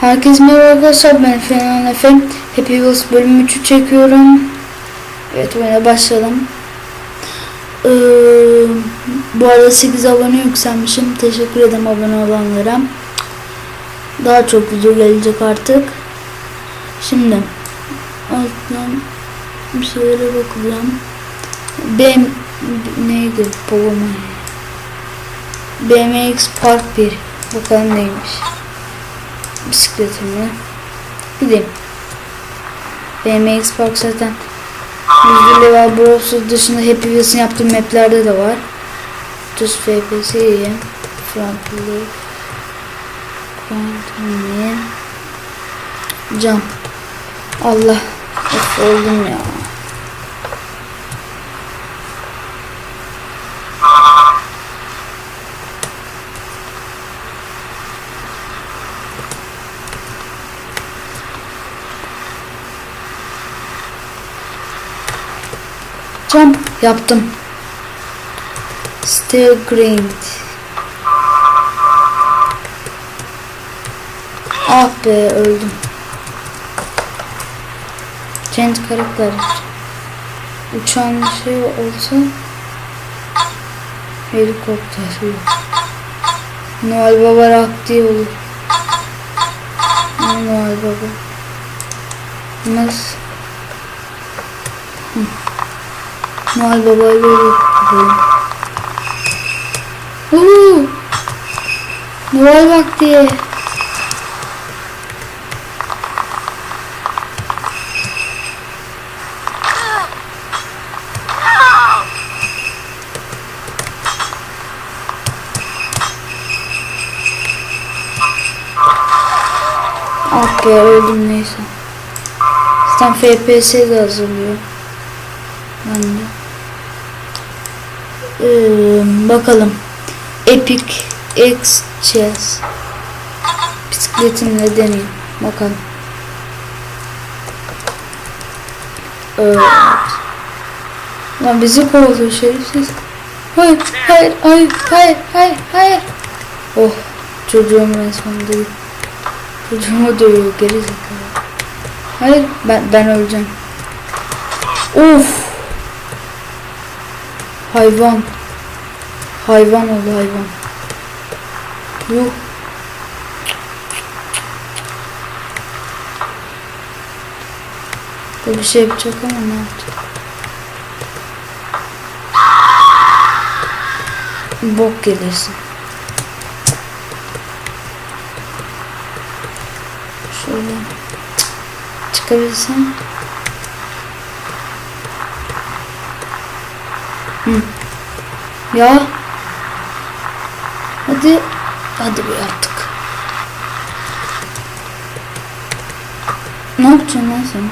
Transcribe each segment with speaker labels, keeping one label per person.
Speaker 1: Herkese merhaba arkadaşlar ben Fenan Efe. Happy Wheels bölüm 3'ü çekiyorum. Evet oyuna başlayalım. Ee, bu arada 8 abone yükselmişim. Teşekkür ederim abone olanlara. Daha çok video gelecek artık. Şimdi alttan bir şeylere bakacağım. Ben neydi? Babama. BMX Park 1. Bakalım neymiş bisikletimi gideyim. BMX Park zaten yüzde level Bros dışında Happy Wheels'ın yaptığım maplerde de var. Düz FPS iyi. Left. Quantum Jump. Allah. Of oldum ya. Jump yaptım. Still grind. Ah be öldüm. Change karakter. Uçan şey olsa helikopter yok. Noel Baba rap diye olur. Noel Baba? Nasıl? Noel Baba'yı böyle yapıyorum. Uuu! Noel vakti. Be öldüm neyse. Zaten FPS de hazırlıyor. Ben de. Bakalım. Epic X Chess. Bisikletimle deneyim. Bakalım. Evet. Lan bizi kovalıyor şerefsiz. Hayır, hayır, hayır, hayır, hayır, hayır. Oh, çocuğum resmen değil. Çocuğumu dövüyor geri zekalı. Hayır, ben, ben öleceğim. Of. Hayvan. Hayvan oldu hayvan. Yuh. Bu bir şey yapacak ama ne yapacak? Bok gelirsin. Şöyle çıkabilsem. Hı. Ya. Hadi. Hadi bir artık. Ne yapacaksın lan sen?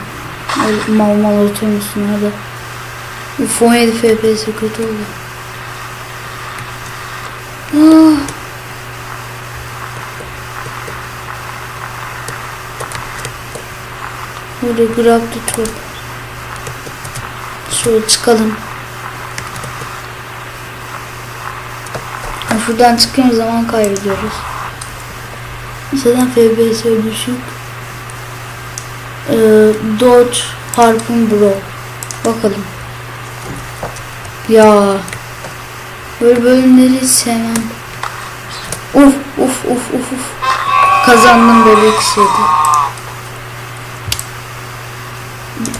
Speaker 1: Öyle mal mal oturmuşsun hadi. Uf 17 FPS kötü oldu. Ah. Grab the top. Şöyle çıkalım. Şuradan çıktığımız zaman kaybediyoruz. Zaten FPS düşük. Ee, Dodge Harpoon Bro. Bakalım. Ya. Böyle bölümleri sevmem. Uf uf uf uf uf. Kazandım bebek şeydi.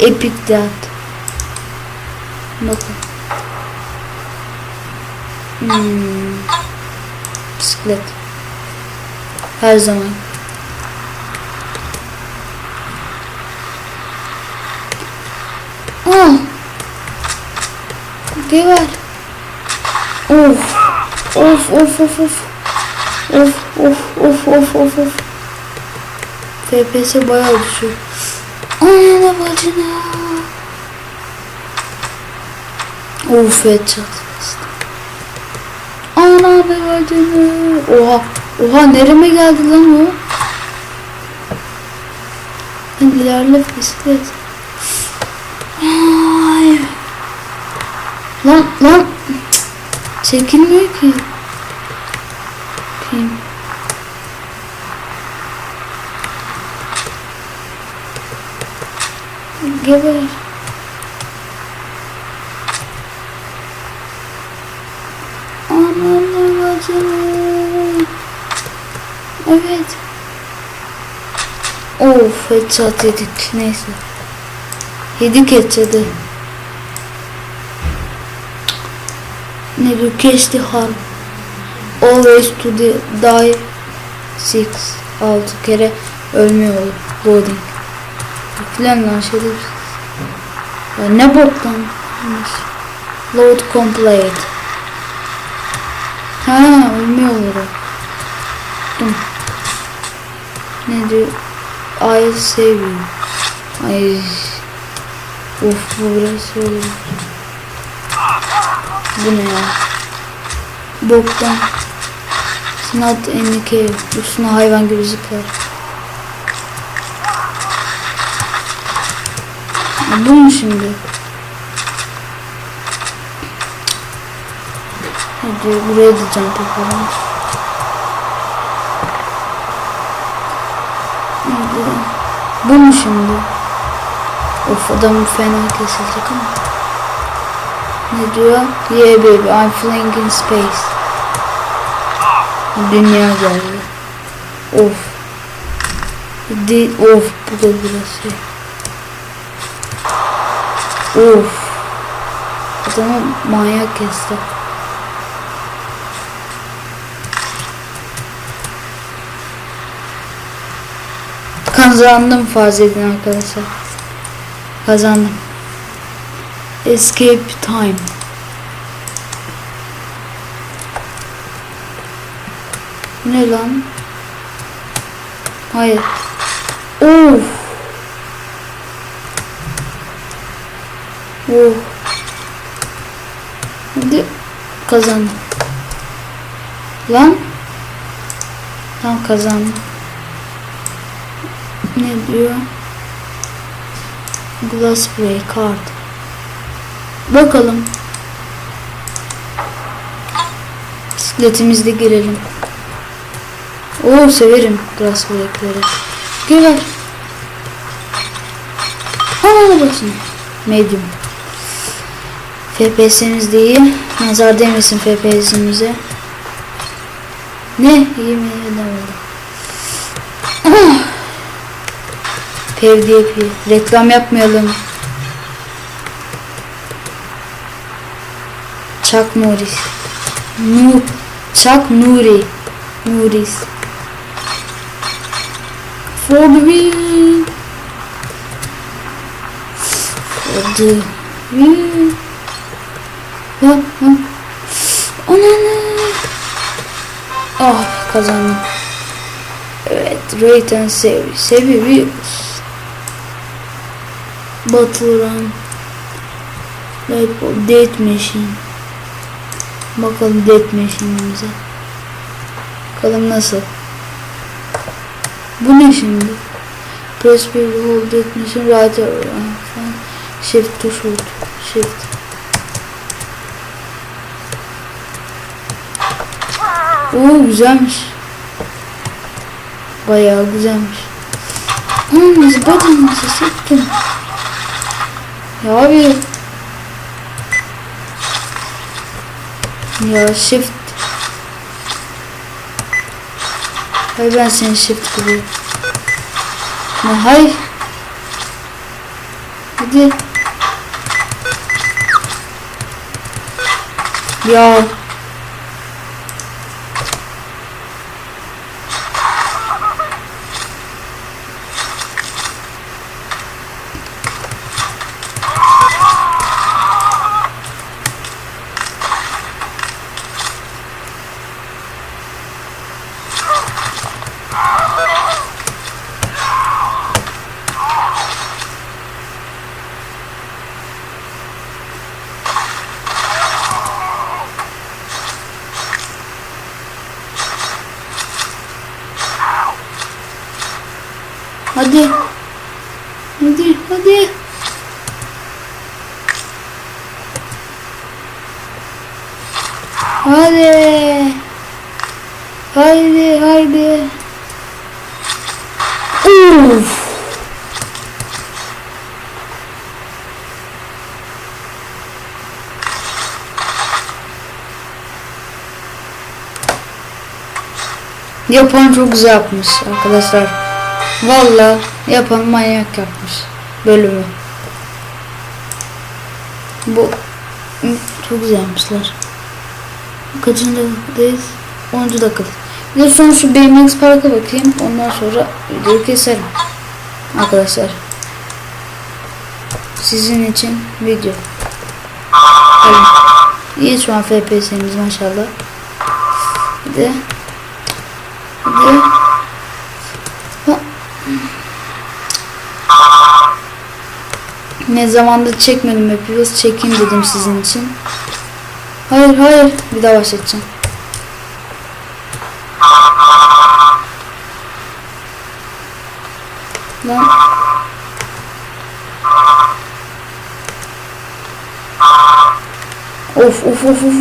Speaker 1: Epic Death. Bakın. Hmm. Bisiklet. Her zaman. Ah. Geber. Of. Of of of of. Of of of of of of. FPS bayağı düşüyor. Anne bacına. Of headshot. Ana be. Oha. Oha nereme geldi lan o? Ben ilerle bisiklet. Ay. Lan lan. Çekilmiyor ki. Kim? Geber. Evet. Of headshot yedik. Neyse. Yedik headshot'ı. Ne diyor? Geçti harp. Always to the die. Six. Altı kere ölmüyor. Loading. Filan lan şey değil. Ya ne bok lan? Load complete. Ha ölmüyor olur o. Dur. Ne diyor? I save you. Ay. Of bu biraz olur. Bu ne ya? Boktan. Any cave. Üstüne hayvan gibi zıplar. Bu mu şimdi? Hadi buraya da jump yapalım. Hadi. Bu mu şimdi? Of adam fena kesilecek ama. Ne diyor? Yeah baby I'm flying in space. Dünya geldi. Of. Di of bu da biraz şey. Of. Adamı manyak kesti. Kazandım farz edin arkadaşlar. Kazandım. Escape time. Ne lan? Hayır. Of. Oh. Hadi kazandım. Lan. Tam kazandım. Ne diyor? Glass play card. Bakalım. Bisikletimizde girelim. Oo severim glass breakleri. Gel. Havalı basın. Medium. FPS'imiz de iyi. Nazar değmesin FPS'imize. Ne? İyi mi? Demedim. PvP. Reklam yapmayalım. Chuck Norris. Nu Chuck Nuri. Norris. For the win. For. Ha ha. Ananı. Ah kazandım. Evet, rate and save. Seviyoruz. Battle Run. Lightball Date Machine. Bakalım Date Machine'imize. Bakalım nasıl. Bu ne şimdi? Press bir hold Date Machine right. Shift to shoot. Shift. Oo güzelmiş. Bayağı güzelmiş. Hmm, zıpladım nasıl sıktım. Ya abi. Ya shift. Hayır ben seni shift gibi. Ya hayır. Hadi. Ya. Hadi. Hadi, hadi. Hadi. Haydi, haydi. Uf. Yapan çok güzel yapmış arkadaşlar. Valla yapan manyak yapmış bölümü. Bu çok güzel yapmışlar. Kaçıncı dakikadayız? 10. dakika. Bir de son şu BMX Park'a bakayım. Ondan sonra videoyu keserim. Arkadaşlar. Sizin için video. Hadi. İyi şu an FPS'imiz maşallah. Bir de bir de Ha. Ne zamandır çekmedim hepimiz çekeyim dedim sizin için. Hayır hayır bir daha başlatacağım. Lan Of of of of.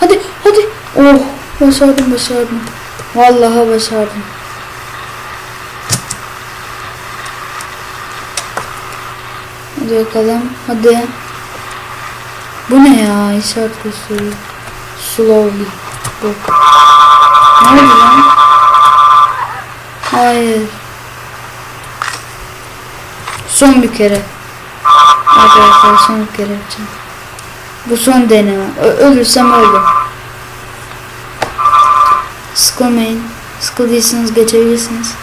Speaker 1: Hadi hadi. Oh başardım başardım. Vallahi başardım. Hadi bakalım. Hadi. Bu ne ya? İşaret gösteriyor. Slowly. Bu. Ne oldu lan? Hayır. Son bir kere. Arkadaşlar son bir kere yapacağım. Bu son deneme. Ö- ölürsem öldüm. Sıkılmayın. Sıkıldıysanız geçebilirsiniz.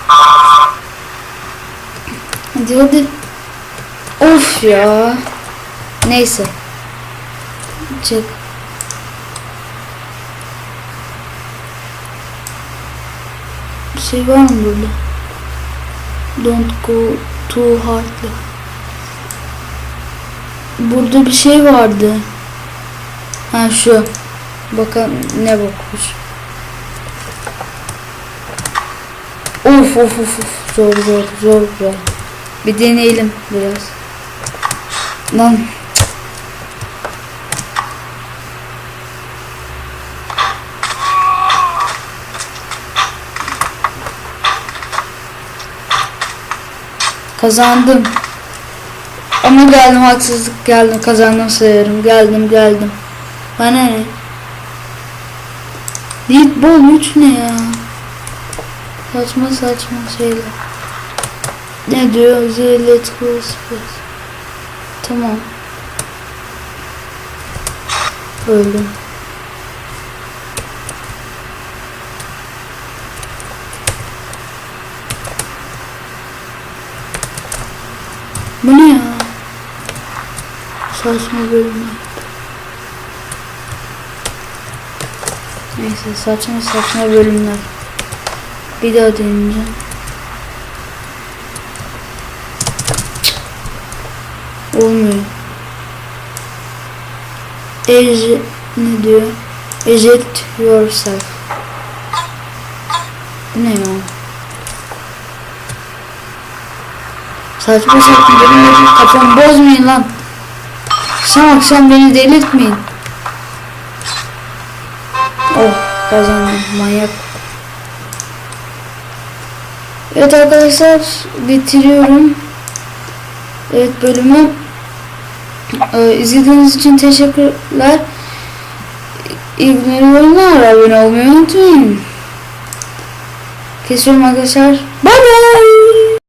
Speaker 1: Hadi hadi. Ya. Neyse. Çık. Bir şey var mı burada? Don't go too hard. Burada bir şey vardı. Ha şu. Bakın ne bakmış. Of of of of. Zor zor zor zor. Bir deneyelim biraz. Lan. Kazandım. Ama geldim haksızlık geldim kazandım sayarım geldim geldim. Bana ne? Lead ball 3 ne ya? Saçma saçma şeyler. Ne diyor? Let's go space. Tamam. Öldüm. Bu ne ya? Saçma bölümler. Neyse saçma saçma bölümler. Bir daha deneyeceğim. Olmuyor. Ej ne diyor? Eject yourself. Ne ya? Saçma benim kafamı bozmayın lan. Akşam akşam beni delirtmeyin. Oh kazandım manyak. Evet arkadaşlar bitiriyorum. Evet bölümü ee, izlediğiniz için teşekkürler. İyi günler yorumlar. Abone olmayı unutmayın. Kesiyorum arkadaşlar. Bye bye.